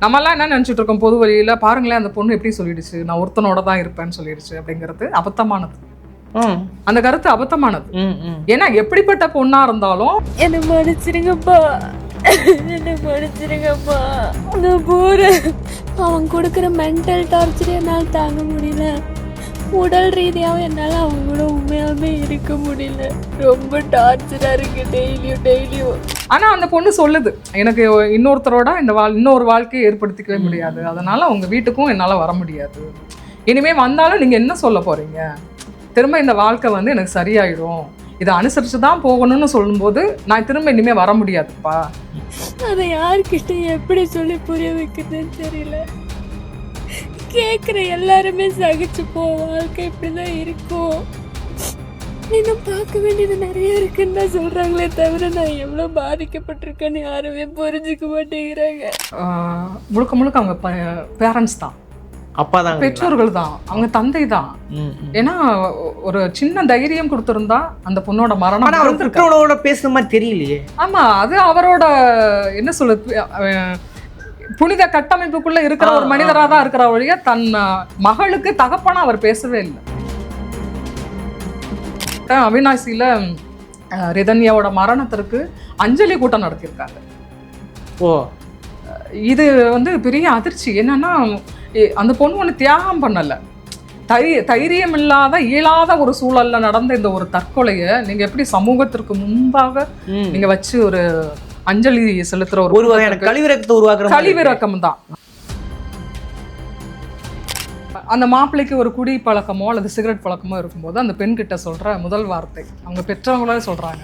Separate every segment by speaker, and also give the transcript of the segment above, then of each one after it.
Speaker 1: நம்மலாம் என்ன நினைச்சிட்டு இருக்கோம் பொது வழியில? பாருங்களேன் அந்த பொண்ணு எப்படி சொல்லிடுச்சு? நான் ஒருத்தனோட தான் இருப்பேன்னு சொல்லிடுச்சு அப்படிங்கிறது அபத்தமானது.
Speaker 2: ம்.
Speaker 1: அந்த கருத்து அபத்தமானது. ஏன்னா எப்படிப்பட்ட பொண்ணா இருந்தாலும்
Speaker 3: என்னை மன்னிச்சிருங்கப்பா. என்னை மன்னிச்சிருங்கப்பா. நான் போறேன் அவன் கொடுக்குற மென்டல் டார்ச்சர் என்னால் தாங்க முடியல. உடல் ரீதியாகவும் என்னால் அவங்க கூட உண்மையாலுமே இருக்க முடியல. ரொம்ப டார்ச்சராக இருக்கு டெய்லியும் டெய்லியும்
Speaker 1: ஆனா அந்த பொண்ணு சொல்லுது. எனக்கு இன்னொருத்தரோட இந்த வாழ் இன்னொரு வாழ்க்கையை ஏற்படுத்திக்கவே முடியாது. அதனால உங்க வீட்டுக்கும் என்னால வர முடியாது. இனிமே வந்தாலும் நீங்க என்ன சொல்ல போறீங்க? திரும்ப இந்த வாழ்க்கை வந்து எனக்கு சரியாயிடும் இதை அனுசரிச்சு தான் போகணும்னு சொல்லும்போது நான் திரும்ப இனிமே வர முடியாதுப்பா.
Speaker 3: அதை யார்கிட்ட எப்படி சொல்லி புரிய வைக்கிறதுன்னு தெரியல. கேட்குற எல்லாருமே சகிச்சு போ வாழ்க்கை இப்படிதான் இருக்கும். இன்னும் பார்க்க வேண்டியது நிறைய இருக்குன்னு தான் சொல்றாங்களே தவிர நான் எவ்வளோ பாதிக்கப்பட்டிருக்கேன்னு யாருமே புரிஞ்சுக்க மாட்டேங்கிறாங்க.
Speaker 1: முழுக்க முழுக்க அவங்க பேரண்ட்ஸ் தான்
Speaker 2: அப்பா தான்.
Speaker 1: பெற்றோர்கள் தான் அவங்க தந்தை தான். ஏன்னா ஒரு சின்ன தைரியம் கொடுத்திருந்தா அந்த பொண்ணோட மரணம்
Speaker 2: அவர் பேசுன மாதிரி தெரியலையே.
Speaker 1: ஆமா அது அவரோட என்ன சொல்லுது அஹ், புனித கட்டமைப்புக்குள்ள இருக்கிற ஒரு மனிதரா தான் இருக்கிற வழிய தன் மகளுக்கு தகப்பனா அவர் பேசவே இல்லை. அவினாசியில ரிதன்யாவோட மரணத்திற்கு அஞ்சலி கூட்டம் நடத்தியிருக்காங்க.
Speaker 2: ஓ.
Speaker 1: இது வந்து பெரிய அதிர்ச்சி. என்னன்னா அந்த பொண்ணு ஒன்று தியாகம் பண்ணல. தை தைரியம் இல்லாத இயலாத ஒரு சூழல்ல நடந்த இந்த ஒரு தற்கொலையை நீங்க எப்படி சமூகத்திற்கு முன்பாக. நீங்க வச்சு ஒரு அஞ்சலி செலுத்துற ஒரு
Speaker 2: ஒரு வகையான கழிவிறக்கத்தை உருவாக்குற.
Speaker 1: கழிவிறக்கம் தான் அந்த மாப்பிள்ளைக்கு ஒரு குடி பழக்கமோ அல்லது சிகரெட் பழக்கமோ இருக்கும்போது அந்த பெண் கிட்ட சொல்ற முதல் வார்த்தை அவங்க பெற்றவங்களே சொல்றாங்க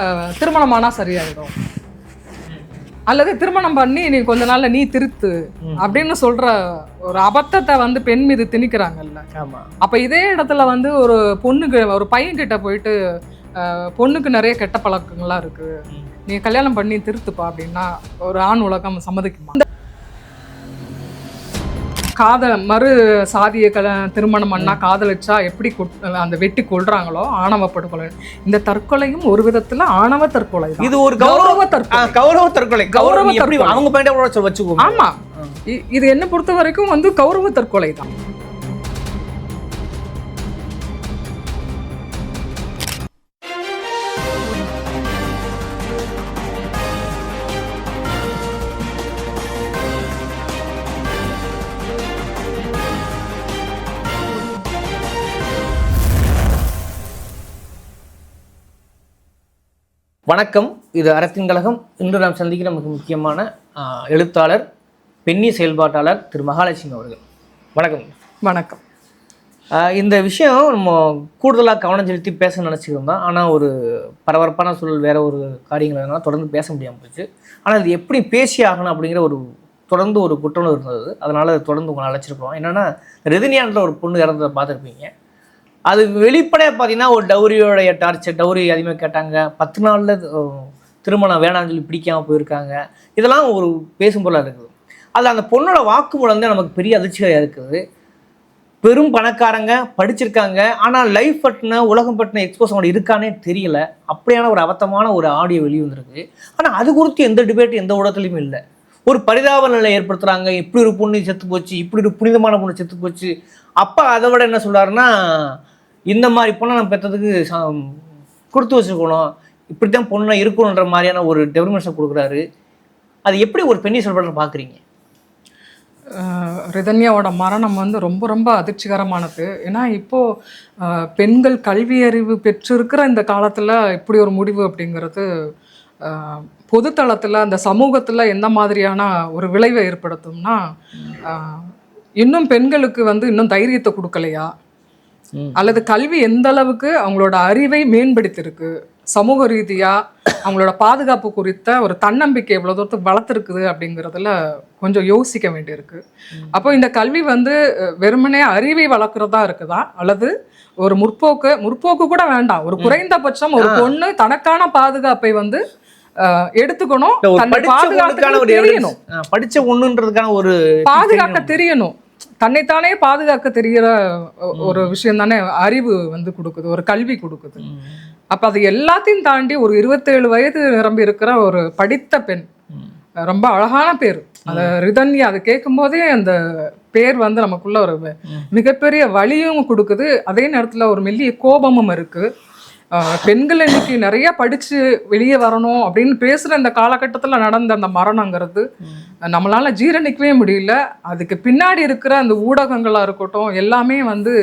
Speaker 1: அஹ், திருமணமானா சரியாயிடும் அல்லது திருமணம் பண்ணி நீ கொஞ்ச நாள்ல நீ திருத்து. அப்படின்னு சொல்ற ஒரு அபத்தத்தை வந்து பெண் மீது திணிக்கிறாங்கல்ல அப்ப இதே இடத்துல வந்து ஒரு பொண்ணுக்கு ஒரு பையன் கிட்ட போயிட்டு பொண்ணுக்கு நிறைய கெட்ட பழக்கங்கள்லாம் இருக்கு. நீ கல்யாணம் பண்ணி திருத்துப்பா அப்படின்னா ஒரு ஆண் உலகம் சம்மதிக்குமா? காதல் மறு சாதிய கல திருமணம் பண்ணா காதலிச்சா எப்படி அந்த வெட்டி கொள்றாங்களோ ஆணவ படுகொலை. இந்த தற்கொலையும் ஒரு விதத்துல ஆணவ தற்கொலை.
Speaker 2: இது ஒரு கௌரவ
Speaker 1: தற்கொலை.
Speaker 2: கௌரவ தற்கொலை.
Speaker 1: கௌரவ தற்கொலை.
Speaker 2: அவங்க வச்சுக்கோங்க.
Speaker 1: ஆமா. இது என்ன பொறுத்த வரைக்கும் வந்து கௌரவ தற்கொலை தான்.
Speaker 2: வணக்கம். இது அறத்தின் கழகம். இன்று நாம் சந்திக்கிற மிக முக்கியமான எழுத்தாளர் பெண்ணி செயல்பாட்டாளர் திரு மகாலட்சுமி அவர்கள். வணக்கம்.
Speaker 1: வணக்கம்.
Speaker 2: இந்த விஷயம் நம்ம கூடுதலாக கவனம் செலுத்தி பேச நினச்சிருந்தோம் ஆனால் ஒரு பரபரப்பான சூழல் வேற ஒரு காரியங்கள்னால தொடர்ந்து பேச முடியாமல் போச்சு. ஆனால் இது எப்படி பேசி ஆகணும் அப்படிங்கிற ஒரு தொடர்ந்து ஒரு குற்றம் இருந்தது. அதனால் தொடர்ந்து உங்களை அழைச்சிருக்கோம் என்னென்னா ரெதினியான்ற ஒரு பொண்ணு இறந்ததை பார்த்துருப்பீங்க. அது வெளிப்படையாக பார்த்தீங்கன்னா ஒரு டௌரியோடைய டார்ச்சர் டௌரி அதிகமாக கேட்டாங்க. பத்து நாளில் திருமணம் வேணாம்னு சொல்லி பிடிக்காமல் போயிருக்காங்க. இதெல்லாம் ஒரு பேசும் பொருளாக இருக்குது. அதில் அந்த பொண்ணோட வாக்குமூலம் தான் நமக்கு பெரிய அதிர்ச்சியாக இருக்குது. பெரும் பணக்காரங்க படிச்சிருக்காங்க. ஆனால் லைஃப் பட்டின உலகம் பட்டின எக்ஸ்போஸ் அவங்க இருக்கானே தெரியல. அப்படியான ஒரு அபத்தமான ஒரு ஆடியோ வெளியே வந்திருக்கு. ஆனால் அது குறித்து எந்த டிபேட் எந்த ஊடகத்துலையும் இல்லை. ஒரு பரிதாப நிலை ஏற்படுத்துகிறாங்க இப்படி ஒரு பொண்ணு செத்து போச்சு இப்படி ஒரு புனிதமான பொண்ணு செத்து போச்சு. அப்பா அதை விட என்ன சொல்கிறாருன்னா இந்த மாதிரி பொண்ணை நம்ம பெற்றதுக்கு கொடுத்து வச்சுக்கணும் இப்படி தான் பொண்ணை இருக்கணுன்ற மாதிரியான ஒரு டெவலப்மெண்ட்ஸை கொடுக்குறாரு. அது எப்படி ஒரு பெண்ணை சொல்கிறத பார்க்குறீங்க
Speaker 1: ரிதன்யாவோட மரணம் வந்து ரொம்ப ரொம்ப அதிர்ச்சிகரமானது. ஏன்னா இப்போது பெண்கள் கல்வி அறிவு பெற்றிருக்கிற இந்த காலத்தில் இப்படி ஒரு முடிவு அப்படிங்கிறது பொதுத்தளத்தில் அந்த சமூகத்தில் எந்த மாதிரியான ஒரு விளைவை ஏற்படுத்தும்னா இன்னும் பெண்களுக்கு வந்து இன்னும் தைரியத்தை கொடுக்கலையா? அல்லது கல்வி எந்த அளவுக்கு அவங்களோட அறிவை மேம்படுத்தியிருக்கு? சமூக ரீதியா அவங்களோட பாதுகாப்பு குறித்த ஒரு தன்னம்பிக்கை எவ்வளவு தூரத்துக்கு வளர்த்துருக்குது அப்படிங்கிறதுல கொஞ்சம் யோசிக்க வேண்டியிருக்கு. அப்போ இந்த கல்வி வந்து வெறுமனே அறிவை வளர்க்குறதா இருக்குதா? அல்லது ஒரு முற்போக்கு முற்போக்கு கூட வேண்டாம். ஒரு குறைந்தபட்சம் ஒரு. பொண்ணு தனக்கான பாதுகாப்பை வந்து எடுத்துக்கணும். பாதுகாக்க தெரியணும்.
Speaker 2: படிச்ச ஒண்ணுன்றதுக்கான ஒரு
Speaker 1: பாதுகாக்க தெரியணும். தன்னைத்தானே பாதுகாக்க தெரியற ஒ- ஒரு விஷயம் தானே அறிவு வந்து கொடுக்குது ஒரு கல்வி கொடுக்குது. அப்ப அது எல்லாத்தையும் தாண்டி ஒரு இருபத்தேழு வயது நிரம்பி இருக்கிற ஒரு படித்த பெண். ரொம்ப அழகான பேர். அந்த ரிதன்யா அதை கேட்கும் போதே அந்த பேர் வந்து நமக்குள்ள ஒரு மிகப்பெரிய வலியும் கொடுக்குது. அதே நேரத்துல ஒரு மெல்லிய கோபமும் இருக்கு. பெண்கள் இன்னைக்கு நிறைய படிச்சு வெளியே வரணும் அப்படின்னு பேசுற இந்த காலகட்டத்துல நடந்த அந்த மரணங்கிறது நம்மளால ஜீரணிக்கவே முடியல. அதுக்கு பின்னாடி இருக்கிற அந்த ஊடகங்களா இருக்கட்டும் எல்லாமே வந்து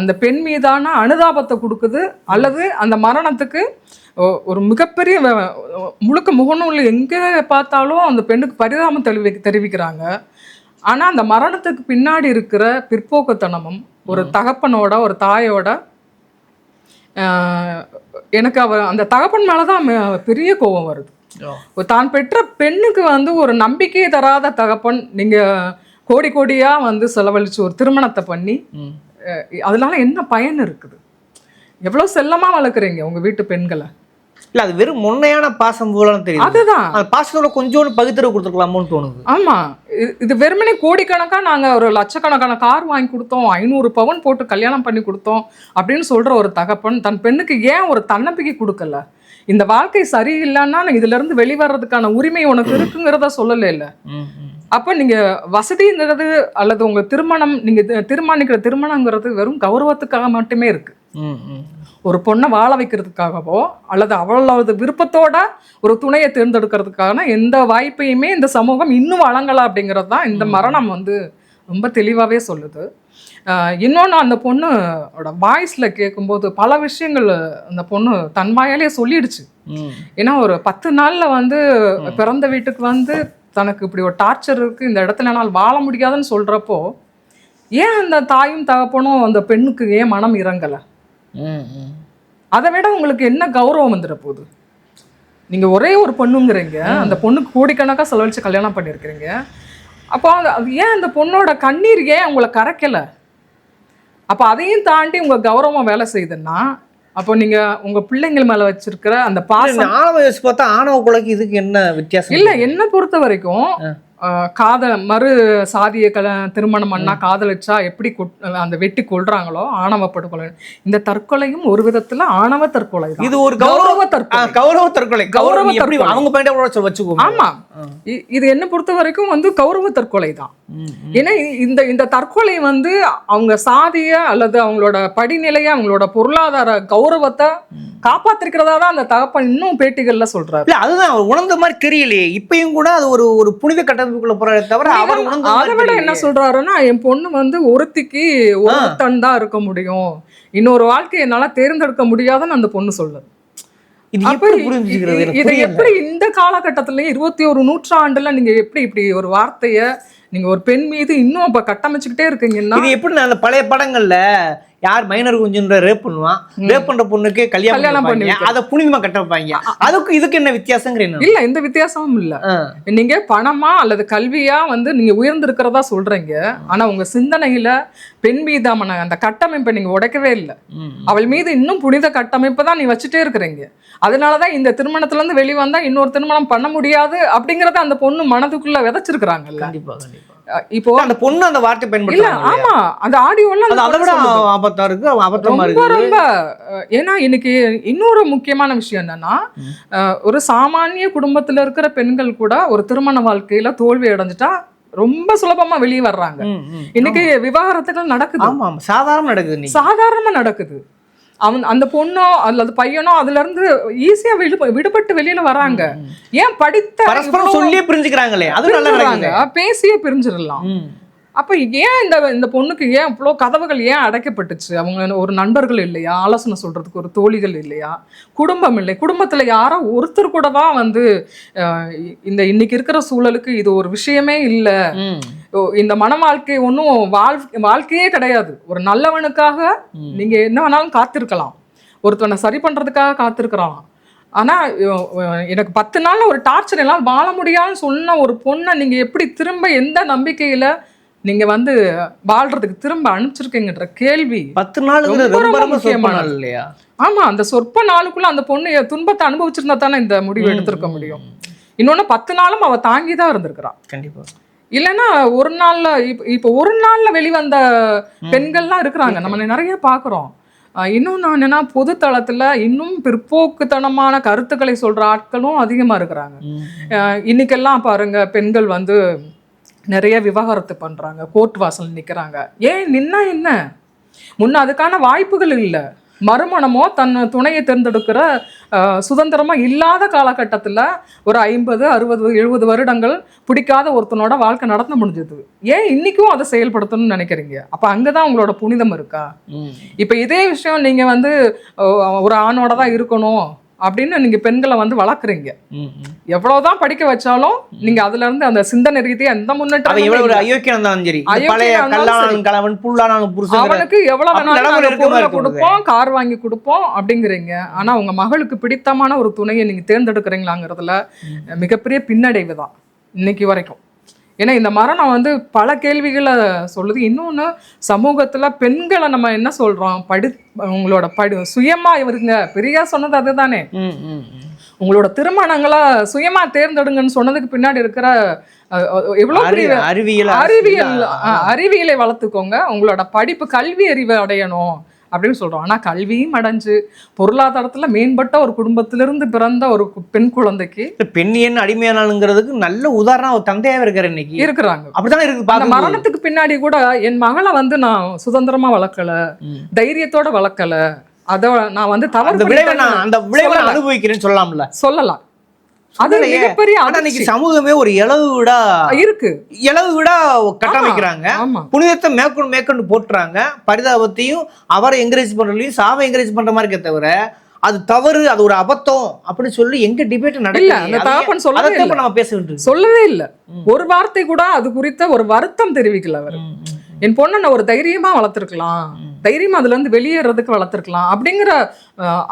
Speaker 1: அந்த பெண் மீதான அனுதாபத்தை கொடுக்குது. அல்லது அந்த மரணத்துக்கு ஒரு மிகப்பெரிய முழுக்க முகநூல் எங்கே பார்த்தாலும் அந்த பெண்ணுக்கு பரிதாபம் தெரிவி தெரிவிக்கிறாங்க. ஆனா அந்த மரணத்துக்கு பின்னாடி இருக்கிற பிற்போக்குத்தனமும் ஒரு தகப்பனோட ஒரு தாயோட எனக்கு அவ அந்த தகப்பன் மேலதான் ம- பெரிய கோபம் வருது. தான் பெற்ற பெண்ணுக்கு வந்து ஒரு நம்பிக்கையை தராத தகப்பன் நீங்க கோடி கோடியா வந்து செலவழிச்சு ஒரு திருமணத்தை பண்ணி அதனால என்ன பயன் இருக்குது? எவ்வளவு செல்லமா வளர்க்குறீங்க உங்க வீட்டு பெண்களை?
Speaker 2: இல்ல அது வெறும் முன்னையான பாசம் போலன்னு தெரியுது.
Speaker 1: அதுதான்.
Speaker 2: அந்த பாசத்தோட கொஞ்சோண்டு பகுத்தறிவு கொடுத்துருக்கலாமோன்னு தோணுது.
Speaker 1: ஆமா. இது- வெறுமனே கோடிக்கணக்கா நாங்க ஒரு லட்சக்கணக்கான கார் வாங்கி கொடுத்தோம் ஐநூறு பவன் போட்டு கல்யாணம் பண்ணி கொடுத்தோம் அப்படின்னு சொல்ற ஒரு தகப்பன் தன் பெண்ணுக்கு ஏன் ஒரு தன்னம்பிக்கை கொடுக்கல? இந்த வாழ்க்கை சரியில்லைன்னா இதுல இருந்து வெளிவரதுக்கான உரிமை உனக்கு இருக்குங்கிறத சொல்லல இல்ல. அப்ப நீங்க வசதிங்கிறது அல்லது உங்க திருமணம் நீங்க தீர்மானிக்கிற திருமணங்கிறது வெறும் கௌரவத்துக்காக மட்டுமே இருக்கு. ஒரு பொண்ணை வாழ வைக்கிறதுக்காகவோ அல்லது அவளோட விருப்பத்தோட ஒரு துணையை தேர்ந்தெடுக்கிறதுக்கான எந்த வாய்ப்பையுமே இந்த சமூகம் இன்னும் வழங்கலை அப்படிங்கிறது தான் இந்த மரணம் வந்து ரொம்ப தெளிவாகவே சொல்லுது. இன்னொன்று அந்த பொண்ணோட வாய்ஸில் கேட்கும்போது பல விஷயங்கள் அந்த பொண்ணு தன் வாயாலே சொல்லிடுச்சு. ஏன்னா ஒரு பத்து நாள்ல வந்து பிறந்த வீட்டுக்கு வந்து தனக்கு இப்படி ஒரு டார்ச்சர் இருக்கு இந்த இடத்துல என்னால் வாழ முடியாதுன்னு சொல்றப்போ ஏன் அந்த தாயும் தகப்பனும் அந்த பெண்ணுக்கு ஏன் மனம் இறங்கலை. அதை விட உங்களுக்கு என்ன கௌரவம் வந்துட போகுது? நீங்க ஒரே ஒரு பொண்ணுங்கிறீங்க. அந்த பொண்ணுக்கு கோடிக்கணக்காக செலவழிச்சு கல்யாணம் பண்ணியிருக்கிறீங்க. அப்போ அது ஏன் அந்த பொண்ணோட கண்ணீர் ஏன் உங்களை கரைக்கல? அப்போ அதையும் தாண்டி உங்க கௌரவம் வேலை செய்யுதுன்னா அப்போ நீங்க உங்க பிள்ளைங்கள் மேல வச்சிருக்கிற அந்த பாசம்
Speaker 2: ஆணவ யோசிச்சு பார்த்தா ஆணவ கொலைக்கு இதுக்கு என்ன வித்தியாசம்?
Speaker 1: இல்ல என்ன பொறுத்த வரைக்கும் காதல் மறு சாதிய கல திருமணம் பண்ணா காதலிச்சா எப்படி அந்த வெட்டி கொள்றாங்களோ ஆணவ படுகொலை. இந்த தற்கொலையும் ஒரு விதத்துல ஆணவ தற்கொலை.
Speaker 2: இது ஒரு கௌரவ
Speaker 1: தற்கொலை.
Speaker 2: கௌரவ தற்கொலை.
Speaker 1: கௌரவ தற்கொலை.
Speaker 2: அவங்க பாயிண்ட் வச்சுக்கோங்க.
Speaker 1: ஆமா. இது என்ன பொறுத்த வரைக்கும் வந்து கௌரவ தற்கொலை தான். ஏன்னா இந்த இந்த தற்கொலை வந்து அவங்க சாதிய அல்லது அவங்களோட படிநிலைய அவங்களோட பொருளாதார கௌரவத்தை காப்பாத்திருக்கிறதா தான் அந்த தகப்பன் இன்னும் பேட்டிகள்ல சொல்றாரு.
Speaker 2: இல்ல அதுதான் உணர்ந்த மாதிரி தெரியலையே. இப்பயும் கூட அது ஒரு ஒரு புனித கட்டமைப்புக்குள்ள போறாரு தவிர அவர்
Speaker 1: அதை விட என்ன. சொல்றாருன்னா என் பொண்ணு வந்து ஒருத்திக்கு ஒருத்தன் தான் இருக்க முடியும். இன்னொரு வாழ்க்கையை என்னால தேர்ந்தெடுக்க முடியாதுன்னு அந்த பொண்ணு சொல்லுது.
Speaker 2: இது
Speaker 1: அப்ப
Speaker 2: எப்படி
Speaker 1: இந்த காலகட்டத்துல இருபத்தி ஒரு நூற்றாண்டுல நீங்க எப்படி இப்படி ஒரு வார்த்தைய நீங்க ஒரு பெண் மீது இன்னும் இப்ப கட்டமைச்சுக்கிட்டே இருக்கீங்கன்னா
Speaker 2: இது எப்படி அந்த பழைய படங்கள்ல யார் மைனர் குஞ்சுன்ற ரேப் பண்ணுவான். ரேப் பண்ற பொண்ணுக்கு கல்யாணம் பண்ணி. அதை புனிதமா கட்ட வைப்பாங்க. அதுக்கு இதுக்கு என்ன வித்தியாசங்கிற
Speaker 1: இல்ல எந்த வித்தியாசமும் இல்ல. நீங்க பணமா அல்லது கல்வியா வந்து நீங்க உயர்ந்திருக்கிறதா சொல்றீங்க. ஆனா உங்க சிந்தனையில பெண் மீதான அந்த கட்டமைப்பை நீங்க உடைக்கவே இல்லை. அவள் மீது இன்னும் புனித கட்டமைப்பு தான் நீ வச்சுட்டே இருக்கிறீங்க. அதனாலதான் இந்த திருமணத்துல இருந்து வெளிவந்தா இன்னொரு திருமணம் பண்ண முடியாது அப்படிங்கறத அந்த பொண்ணு மனதுக்குள்ள விதைச்சிருக்கிறாங்கல்ல.
Speaker 2: கண்டிப்பா கண்டிப்பா.
Speaker 1: இப்போ
Speaker 2: அந்த பொண்ணு அந்த வார்த்தை
Speaker 1: இல்ல
Speaker 2: பயன்படுத்துறாங்க
Speaker 1: ஆமா அந்த ஆடியோல
Speaker 2: அது அதை விட ஆபத்தா இருக்கு
Speaker 1: ரொம்ப
Speaker 2: இருக்கு.
Speaker 1: ரொம்ப ஏன்னா இன்னைக்கு இன்னொரு முக்கியமான விஷயம் என்னன்னா ஒரு சாமானிய குடும்பத்துல இருக்கிற பெண்கள் கூட ஒரு திருமண வாழ்க்கையில தோல்வி அடைஞ்சிட்டா ரொம்ப சுலபமா வெளியே வர்றாங்க. இன்னைக்கு விவாகரத்துகள் நடக்குது.
Speaker 2: ஆமா சாதாரண நடக்குது
Speaker 1: சாதாரணமா நடக்குது. அவன் அந்த பொண்ணோ அல்லது பையனோ அதுல இருந்து ஈஸியா விடுபட்டு வெளியில வராங்க. ஏன் படித்த
Speaker 2: சொல்லியே புரிஞ்சுக்கிறாங்களே அது நல்லா
Speaker 1: பேசியே பிரிஞ்சிடலாம். அப்ப ஏன் இந்த இந்த பொண்ணுக்கு ஏன் இவ்வளோ கதவுகள் ஏன் அடைக்கப்பட்டுச்சு? அவங்க ஒரு நண்பர்கள் இல்லையா? ஆலோசனை சொல்றதுக்கு ஒரு தோழிகள் இல்லையா? குடும்பம் இல்லை. குடும்பத்துல யாரோ ஒருத்தர் கூட தான் வந்து இந்த இன்னைக்கு இருக்கிற சூழலுக்கு இது ஒரு விஷயமே இல்லை. இந்த மன வாழ்க்கை ஒன்றும் வாழ் வாழ்க்கையே கிடையாது. ஒரு நல்லவனுக்காக
Speaker 2: ம்.
Speaker 1: நீங்க என்ன வேணாலும் காத்திருக்கலாம். ஒருத்தவனை சரி பண்றதுக்காக காத்திருக்கிறான் ஆனா அஹ், எனக்கு பத்து நாள்ல ஒரு டார்ச்சர் எல்லாம் வாழ முடியாதுன்னு சொன்ன ஒரு பொண்ணை நீங்க எப்படி திரும்ப எந்த நம்பிக்கையில நீங்க வந்து வாழ்றதுக்கு திரும்ப அனுப்பிச்சிருக்கீங்கன்ற கேள்வி
Speaker 2: பத்து நாளுங்கிறது
Speaker 1: ரொம்ப
Speaker 2: ரொம்ப. நாள் இல்லையா?
Speaker 1: ஆமா அந்த சொற்ப நாளுக்குள்ள அந்த பொண்ணு துன்பத்தை அனுபவிச்சிருந்தா தானே இந்த முடிவு எடுத்திருக்க முடியும். இன்னொன்னு பத்து நாளும் அவ தாங்கி தான் இருந்திருக்கிறா.
Speaker 2: கண்டிப்பா.
Speaker 1: இல்லைன்னா ஒரு நாள்ல இப்ப ஒரு நாள்ல வெளிவந்த பெண்கள்லாம் இருக்கிறாங்க. நம்ம நிறைய பாக்குறோம் இன்னொன்று என்னன்னா பொது தளத்துல இன்னும் பிற்போக்குத்தனமான கருத்துக்களை சொல்ற ஆட்களும் அதிகமா இருக்கிறாங்க. இன்னைக்கெல்லாம் பாருங்க பெண்கள் வந்து நிறைய விவாகரத்து பண்றாங்க கோர்ட் வாசல் நிக்கிறாங்க. ஏன்? நின்னா என்ன? முன்ன அதுக்கான வாய்ப்புகள் இல்லை. மறுமணமோ தன் துணையை தேர்ந்தெடுக்கிற அஹ், சுதந்திரமா இல்லாத காலகட்டத்தில் ஒரு ஐம்பது அறுபது எழுபது வருடங்கள் பிடிக்காத ஒருத்தனோட வாழ்க்கை நடத்த முடிஞ்சது. ஏன் இன்னைக்கும் அதை செயல்படுத்தணும்னு நினைக்கிறீங்க? அப்போ அங்கே தான் உங்களோட புனிதம் இருக்கா? இப்போ இதே விஷயம் நீங்கள் வந்து ஒரு ஆணோட தான் இருக்கணும். அப்படின்னு நீங்கள் பெண்களை வந்து வளர்க்குறீங்க. எவ்வளவுதான் படிக்க வச்சாலும் நீங்க அதுல இருந்து அந்த சிந்தனை ரீதியா எந்த முன்னேற்றம்
Speaker 2: அயோக்கியம் சரி.
Speaker 1: அவனுக்கு எவ்வளவு வேணாலும் நாங்க கொடுப்போம் கார் வாங்கி கொடுப்போம் அப்படிங்கிறீங்க. ஆனா உங்க மகளுக்கு பிடித்தமான ஒரு துணையை நீங்க தேர்ந்தெடுக்கிறீங்களாங்கிறதுல மிகப்பெரிய பின்னடைவு தான் இன்னைக்கு வரைக்கும். ஏன்னா இந்த மரணம் வந்து பல கேள்விகளை சொல்லுது. இன்னொன்று சமூகத்துல பெண்களை நம்ம என்ன சொல்றோம்? படி உங்களோட படி சுயமா இருங்க. பெரியா சொன்னது அதுதானே. உங்களோட திருமணங்களை சுயமா தேர்ந்தெடுங்கன்னு சொன்னதுக்கு பின்னாடி இருக்கிற எவ்வளவு பெரிய
Speaker 2: அறிவியல்
Speaker 1: அறிவியல் அறிவியலை வளர்த்துக்கோங்க. உங்களோட படிப்பு கல்வி அறிவை அடையணும். அப்படின்னு சொல்றோம் ஆனா கல்வியும் அடைஞ்சு பொருளாதாரத்துல மேம்பட்ட ஒரு குடும்பத்திலிருந்து பிறந்த ஒரு பெண் குழந்தைக்கு
Speaker 2: பெண் ஏன் அடிமையானாலுங்கிறதுக்கு நல்ல உதாரணம் ஒரு தந்தையாவே இருக்காரு இன்னைக்கு
Speaker 1: இருக்கிறாங்க
Speaker 2: அப்படித்தானே இருக்கு
Speaker 1: அந்த. மரணத்துக்கு பின்னாடி கூட என் மகளை வந்து நான் சுதந்திரமா வளர்க்கல. தைரியத்தோட வளர்க்கல அத நான் வந்து தவறு
Speaker 2: அந்த விளைவை நான் அந்த விளைவை. அனுபவிக்கிறேன்னு சொல்லலாம்ல
Speaker 1: சொல்லலாம் அது. மிகப்பெரிய அதிர்ச்சி.
Speaker 2: சமூகமே ஒரு இளவு விடா
Speaker 1: இருக்கு.
Speaker 2: இளவு விடா கட்டமைக்கிறாங்க. புனிதத்தை மேற்கொண்டு மேற்கொண்டு போட்டுறாங்க. பரிதாபத்தையும் அவரை என்கரேஜ் பண்றதுலையும் சாவை என்கரேஜ் பண்ற மாதிரி இருக்கே தவிர அது தவறு அது ஒரு அபத்தம் அப்படின்னு சொல்லி எங்க டிபேட் நடக்கல
Speaker 1: அந்த தகப்பன் சொல்லவே இல்ல.
Speaker 2: நம்ம பேச வேண்டியது.
Speaker 1: சொல்லவே இல்ல. ஒரு வார்த்தை கூட அது குறித்த ஒரு வருத்தம் தெரிவிக்கல அவர். என் பொண்ணை நான் ஒரு தைரியமா வளர்த்துருக்கலாம். தைரியமா அதுல இருந்து வெளியேறதுக்கு வளர்த்துருக்கலாம் அப்படிங்கிற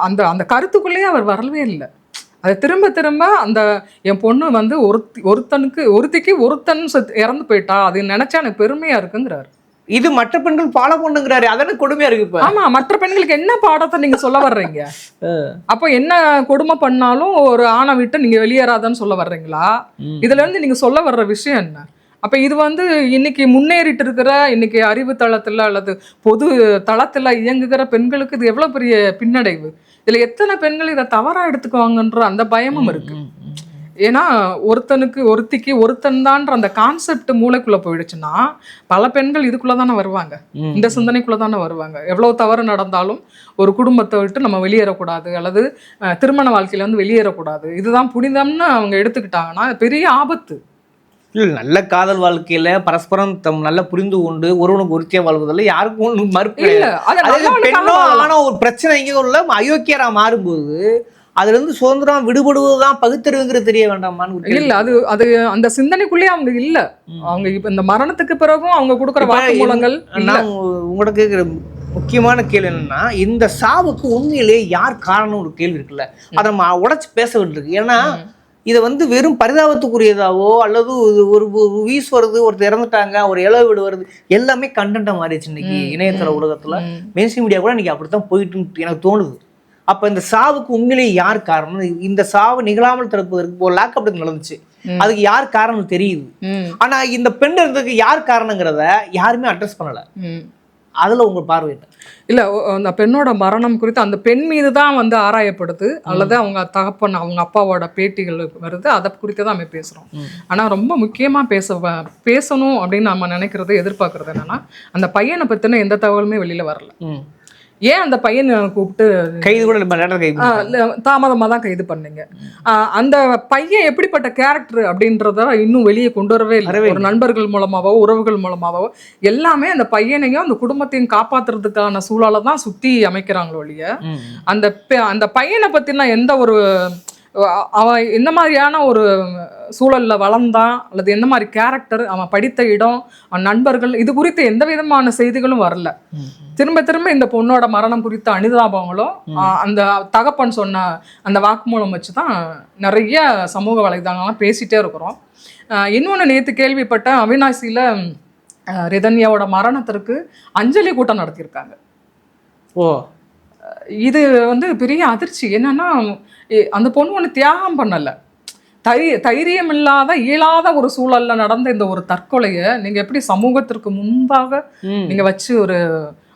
Speaker 1: அந்த அந்த கருத்துக்குள்ளேயே அவர் வரவே இல்லை. அது திரும்ப திரும்ப அந்த என் பொண்ணு வந்து ஒருத்தி ஒருத்தனுக்கு ஒருத்திக்கு ஒருத்தன் இறந்து போயிட்டா. அது நினைச்சா எனக்கு பெருமையா இருக்குங்கிறாரு.
Speaker 2: இது மற்ற பெண்கள் ஃபாலோ பண்ணுங்கிறாரு. அதானே கொடுமையா இருக்கு இப்ப?
Speaker 1: ஆமா மற்ற பெண்களுக்கு என்ன பாடத்தை நீங்க சொல்ல வர்றீங்க? அப்போ என்ன கொடுமை பண்ணாலும் ஒரு ஆணை விட்டு நீங்க வெளியேறாதன்னு சொல்ல வர்றீங்களா? இதுல இருந்து நீங்க சொல்ல வர்ற விஷயம் என்ன? அப்ப இது வந்து இன்னைக்கு முன்னேறிட்டு இருக்கிற இன்னைக்கு அறிவு தளத்துல அல்லது பொது தளத்துல இயங்குகிற பெண்களுக்கு இது எவ்வளவு பெரிய பின்னடைவு? இதுல எத்தனை பெண்கள் இதை தவறா எடுத்துக்குவாங்கன்ற அந்த பயமும் இருக்கு. ஏன்னா ஒருத்தனுக்கு ஒருத்திக்கு ஒருத்தன் தான்ற அந்த கான்செப்ட் மூளைக்குள்ள போயிடுச்சுன்னா பல பெண்கள் இதுக்குள்ள தானே வருவாங்க இந்த சிந்தனைக்குள்ள தானே வருவாங்க. எவ்வளவு தவறு நடந்தாலும் ஒரு குடும்பத்தை விட்டு நம்ம வெளியேறக்கூடாது அல்லது திருமண வாழ்க்கையில வந்து வெளியேறக்கூடாது. இதுதான் புனிதம்னு அவங்க எடுத்துக்கிட்டாங்கன்னா பெரிய ஆபத்து.
Speaker 2: இல்ல நல்ல காதல் வாழ்க்கையில பரஸ்பரம் தம் நல்ல புரிந்து கொண்டு ஒருவனுக்கு ஒருத்தியா வாழ்வதில்ல யாருக்கும் ஒண்ணும் மறுப்பு பெண்ணோ. ஆனா ஒரு பிரச்சனை இங்க உள்ள அயோக்கியரா மாறும்போது அதுல இருந்து சுதந்திரம் விடுபடுவதுதான் பகுத்தறிவுங்கிறது தெரிய வேண்டாமான்னு.
Speaker 1: இல்ல அது அது அந்த சிந்தனைக்குள்ளேயே அவங்க இல்ல. அவங்க இப்ப இந்த மரணத்துக்கு பிறகும் அவங்க கொடுக்குற வாக்குமூலங்கள்.
Speaker 2: நான் உங்கள்கிட்ட கேட்குற முக்கியமான கேள்வி என்னன்னா இந்த சாவுக்கு உண்மையிலேயே யார் காரணம் ஒரு கேள்வி இருக்குல்ல அதை நம்ம உடைச்சு பேச வேண்டியிருக்கு ஏன்னா இதை வந்து வெறும் பரிதாபத்துக்குரியதாவோ அல்லது ஒரு- வீஸ் வருது ஒருத்தர் இறந்துட்டாங்க ஒரு இளவு வீடு வருது எல்லாமே கண்டென்ட்டாக மாறிடுச்சு இன்னைக்கு இணையதள உலகத்துல. மெயின்ஸ்ட்ரீம் மீடியா கூட இன்னைக்கு அப்படித்தான் போயிட்டு எனக்கு தோணுது அப்ப இந்த சாவுக்கு உண்மையிலேயே யார் காரணம் இந்த சாவு நிகழாமல் தடுப்பதற்கு ஒரு லாக் அப்படி நடந்துச்சு. அதுக்கு யார் காரணம் தெரியுது ஆனா இந்த பெண் இருந்ததுக்கு யார் காரணங்கிறத யாருமே அட்ரஸ் பண்ணல. அதுல உங்க பார்வை என்ன?
Speaker 1: இல்ல அந்த பெண்ணோட மரணம் குறித்து அந்த பெண் மீது தான் வந்து ஆராயப்படுது. அல்லது அவங்க தகப்பன் அவங்க அப்பாவோட பேட்டிகள் வருது. அதை குறித்து தான் நம்ம பேசுறோம்.
Speaker 2: ம்.
Speaker 1: ஆனா ரொம்ப முக்கியமா பேச பேசணும் அப்படின்னு நம்ம நினைக்கிறது எதிர்பார்க்கறது என்னன்னா அந்த பையனை பத்தின எந்த தகவலுமே வெளியில வரல. ஏன் அந்த பையனை கூப்பிட்டு
Speaker 2: கைது கூட.
Speaker 1: தாமதமாக தான் கைது பண்ணீங்க அந்த பையன் எப்படிப்பட்ட கேரக்டர் அப்படின்றத இன்னும் வெளியே கொண்டு வரவே இல்லை ஒரு நண்பர்கள் மூலமாவோ உறவுகள் மூலமாவோ எல்லாமே அந்த பையனையும் அந்த குடும்பத்தையும் காப்பாத்துறதுக்கான சூழலை தான் சுத்தி அமைக்கிறாங்களோ ஒழிய. அந்த அந்த பையனை பத்தின எந்த ஒரு அவன் எந்த மாதிரியான ஒரு சூழல்ல வளர்ந்தான் அல்லது எந்த மாதிரி கேரக்டர் அவன் படித்த இடம் அவன் நண்பர்கள் இது குறித்து எந்த விதமான செய்திகளும் வரல. திரும்ப திரும்ப இந்த பொண்ணோட மரணம் குறித்த அனுதாபங்களும் அந்த தகப்பன் சொன்ன அந்த வாக்குமூலம் வச்சு தான் நிறைய சமூக வலைதளங்கள்லாம் பேசிட்டே இருக்கிறோம். இன்னொன்று நேற்று கேள்விப்பட்ட அவினாசியில் ரிதன்யாவோட மரணத்திற்கு அஞ்சலி கூட்டம் நடத்தியிருக்காங்க.
Speaker 2: ஓ.
Speaker 1: இது வந்து பெரிய அதிர்ச்சி என்னன்னா அந்த பொண்ணு ஒன்று தியாகம் பண்ணலை தை தைரியம் இல்லாத இயலாத ஒரு சூழல்ல நடந்த இந்த ஒரு தற்கொலையை நீங்க எப்படி சமூகத்திற்கு முன்பாக. நீங்க வச்சு ஒரு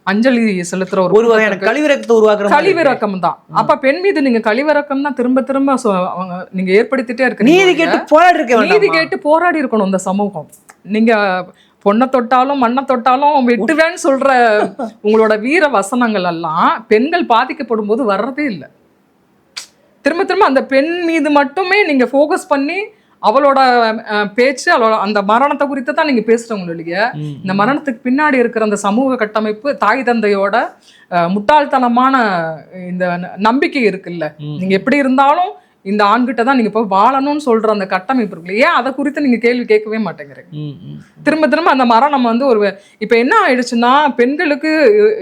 Speaker 1: அஞ்சலி செலுத்துற ஒரு
Speaker 2: ஒரு வகையான கழிவிறக்கத்தை உருவாக்குற.
Speaker 1: கழிவிறக்கம் தான் அப்ப பெண் மீது நீங்க கழிவிறக்கம் தான் திரும்ப திரும்ப நீங்க ஏற்படுத்திட்டே இருக்கு
Speaker 2: நீதி கேட்டு போராடி இருக்க
Speaker 1: நீதி? கேட்டு போராடி இருக்கணும் இந்த சமூகம் நீங்க பொண்ணை தொட்டாலும் மண்ணை தொட்டாலும் வெட்டுவேன்னு சொல்ற உங்களோட வீர வசனங்கள் எல்லாம் பெண்கள் பாதிக்கப்படும் போது வர்றதே இல்லை திரும்ப திரும்ப அந்த பெண் மீது மட்டுமே நீங்க ஃபோக்கஸ் பண்ணி அவளோட பேச்சு அவளோட அந்த மரணத்தை குறித்து தான் நீங்க பேசுறவங்க இல்லையா. இந்த மரணத்துக்கு பின்னாடி இருக்கிற அந்த சமூக கட்டமைப்பு தாய் தந்தையோட அஹ், முட்டாள்தனமான இந்த நம்பிக்கை இருக்குல்ல. நீங்க எப்படி இருந்தாலும் இந்த ஆண்கிட்ட தான் நீங்க போய் வாழணும்னு சொல்ற அந்த கட்டமைப்பு இருக்குல்ல ஏன் அதை குறித்து நீங்க கேள்வி கேட்கவே மாட்டேங்கிறீங்க. திரும்ப திரும்ப அந்த மரணம் வந்து ஒரு இப்ப என்ன ஆயிடுச்சுன்னா பெண்களுக்கு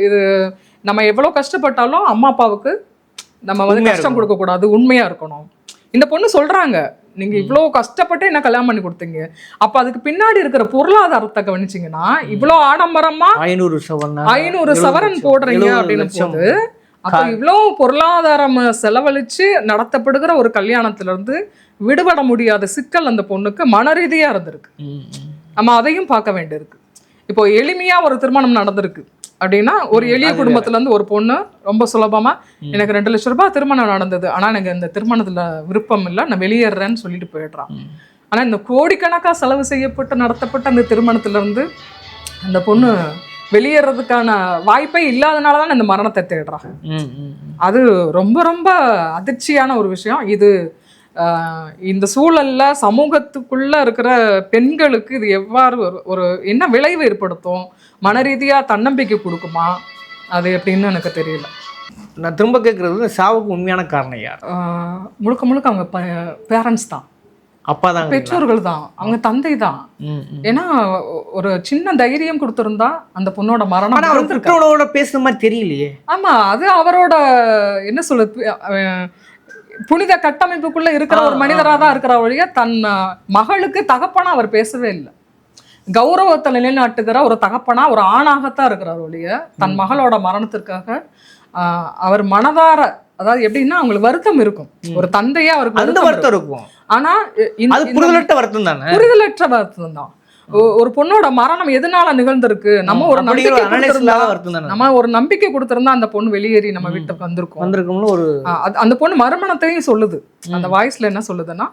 Speaker 1: இது- நம்ம எவ்வளவு கஷ்டப்பட்டாலும் அம்மா அப்பாவுக்கு நம்ம வந்து கஷ்டம் கொடுக்க கூடாது உண்மையா இருக்கணும். இந்த பொண்ணு சொல்றாங்க நீங்க இவ்வளோ கஷ்டப்பட்டு என்ன கல்யாணம் பண்ணி கொடுத்தீங்க. அப்ப அதுக்கு பின்னாடி இருக்கிற பொருளாதாரத்தை கவனிச்சீங்கன்னா இவ்வளோ ஆடம்பரமா
Speaker 2: ஐநூறு சவரன்
Speaker 1: ஐநூறு சவரன் போடுறீங்க அப்படின்னு. போது அப்ப இவ்வளோ பொருளாதாரம் செலவழிச்சு நடத்தப்படுகிற ஒரு கல்யாணத்துல இருந்து விடுபட முடியாத சிக்கல் அந்த பொண்ணுக்கு மன ரீதியா இருந்திருக்கு. நம்ம அதையும் பார்க்க வேண்டியிருக்கு இப்போ எளிமையா ஒரு திருமணம் நடந்திருக்கு அப்படின்னா ஒரு எளிய குடும்பத்துல இருந்து ஒரு பொண்ணு ரொம்ப சுலபமா. எனக்கு ரெண்டு லட்ச ரூபாய் திருமணம் நடந்தது ஆனா எனக்கு இந்த திருமணத்துல விருப்பம் இல்லை நான் வெளியேறேன்னு சொல்லிட்டு போயிடுறான். ஆனா இந்த கோடிக்கணக்கா செலவு செய்யப்பட்டு நடத்தப்பட்ட அந்த திருமணத்துல இருந்து அந்த பொண்ணு வெளியேறதுக்கான வாய்ப்பே இல்லாதனால தான் இந்த மரணத்தை தேடுறான்
Speaker 2: ம்.
Speaker 1: அது ரொம்ப ரொம்ப அதிர்ச்சியான ஒரு விஷயம். இது இந்த சூழல்ல சமூகத்துக்குள்ள இருக்கிற பெண்களுக்கு இது எவ்வாறு ஒரு ஒரு என்ன விளைவு ஏற்படுத்தும்? மன ரீதியா தன்னம்பிக்கை கொடுக்குமா? அது எப்படின்னு எனக்கு தெரியல.
Speaker 2: நான் திரும்ப கேட்கறது சாவுக்கு உண்மையான காரணம் யார்?
Speaker 1: முழுக்க முழுக்க அவங்க பேரண்ட்ஸ் தான்.
Speaker 2: அப்பா தான்
Speaker 1: பெற்றோர்கள் தான் அவங்க தந்தை தான் ஏன்னா ஒரு சின்ன தைரியம் கொடுத்திருந்தா அந்த பொண்ணோட மரணம்
Speaker 2: அவர் பேசுற மாதிரி தெரியலையே.
Speaker 1: ஆமா அது அவரோட என்ன சொல்லுது அஹ், புனித கட்டமைப்புக்குள்ள இருக்கிற ஒரு மனிதரா தான் இருக்கிற வழிய தன் மகளுக்கு தகப்பனா அவர் பேசவே இல்லை. கௌரவத்தை நிலைநாட்டுகிற ஒரு தகப்பனா ஒரு ஆணாகத்தான் இருக்கிறார் ஒழிய தன் மகளோட மரணத்திற்காக அவர் மனதார அதாவது எப்படின்னா அவங்களுக்கு வருத்தம் இருக்கும். ஒரு தந்தையா அவருக்கு
Speaker 2: அந்த
Speaker 1: வருத்தம் இருக்கும். ஆனா
Speaker 2: புரிதலற்ற வருத்தம் தானே?
Speaker 1: புரிதலற்ற வருத்தம் தான். ஒரு பொண்ணோட மரணம் எதனால நிகழ்ந்திருக்கு? நம்ம ஒரு நம்பிக்கை நம்ம ஒரு நம்பிக்கை கொடுத்திருந்தா அந்த பொண்ணு வெளியேறி நம்ம. வீட்டுக்கு வந்திருக்கோம்.
Speaker 2: வந்திருக்கும்னு ஒரு
Speaker 1: அந்த பொண்ணு மறுமணத்தையும் சொல்லுது. அந்த. வாய்ஸ்ல என்ன சொல்லுதுன்னா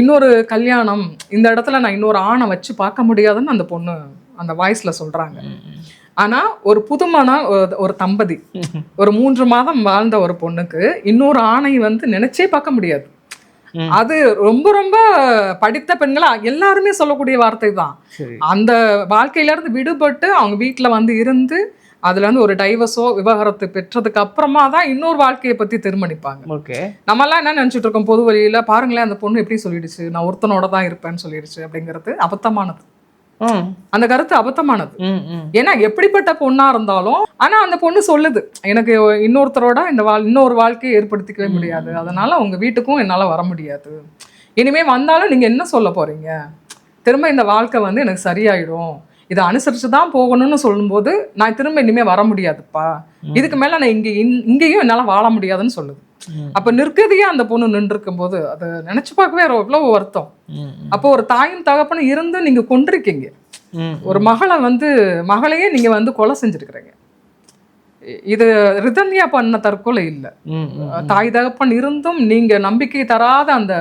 Speaker 1: இன்னொரு கல்யாணம் இந்த இடத்துல நான் இன்னொரு ஆணை வச்சு பார்க்க முடியாதுன்னு அந்த பொண்ணு அந்த வாய்ஸ்ல சொல்றாங்க. ஆனா ஒரு புதுமண ஒரு- தம்பதி ஒரு மூன்று மாதம் வாழ்ந்த ஒரு பொண்ணுக்கு இன்னொரு ஆணை வந்து நினைச்சே பார்க்க முடியாது. அது ரொம்ப ரொம்ப படித்த பெண்களா எல்லாருமே சொல்லக்கூடிய வார்த்தை தான். அந்த வாழ்க்கையில இருந்து விடுபட்டு அவங்க வீட்ல வந்து இருந்து அதுல இருந்து ஒரு டைவர்ஸோ விவாகரத்து பெற்றதுக்கு அப்புறமா தான் இன்னொரு வாழ்க்கையை பத்தி தீர்மானிப்பாங்க
Speaker 2: ஓகே.
Speaker 1: நம்ம எல்லாம் என்ன நினைச்சிட்டு இருக்கோம்? பொது வழியில பாருங்களேன் அந்த பொண்ணு எப்படி சொல்லிடுச்சு? நான் ஒருத்தனோட தான் இருப்பேன்னு சொல்லிடுச்சு அப்படிங்கிறது அபத்தமானது. அந்த கருத்து அபத்தமானது. ஏன்னா எப்படிப்பட்ட பொண்ணா இருந்தாலும் ஆனா அந்த பொண்ணு சொல்லுது. எனக்கு இன்னொருத்தரோட இந்த வாழ் இன்னொரு வாழ்க்கையை ஏற்படுத்திக்கவே. முடியாது. அதனால உங்க வீட்டுக்கும் என்னால வர முடியாது. இனிமே வந்தாலும் நீங்க என்ன சொல்ல போறீங்க? திரும்ப இந்த வாழ்க்கை வந்து எனக்கு சரியாயிடும். இதை அனுசரிச்சு தான் போகணும்னு சொல்லும்போது நான் திரும்ப இனிமே வர முடியாதுப்பா. இதுக்கு மேல நான் இங்க இங்கேயும் என்னால வாழ முடியாதுன்னு சொல்லுது. அப்ப நிற்கதியா அந்த பொண்ணு நின்று போது அதை நினைச்சு பார்க்கவே எவ்வளவு வருத்தம். அப்போ ஒரு தாயும் தகப்பனும் இருந்து நீங்க கொண்டிருக்கீங்க ஒரு மகளை வந்து மகளையே நீங்க வந்து கொலை செஞ்சிருக்கிறீங்க. இது ரிதன்யா பண்ண தற்கொலை இல்லை. தாய் தகப்பன் இருந்தும் நீங்க நம்பிக்கை தராத அந்த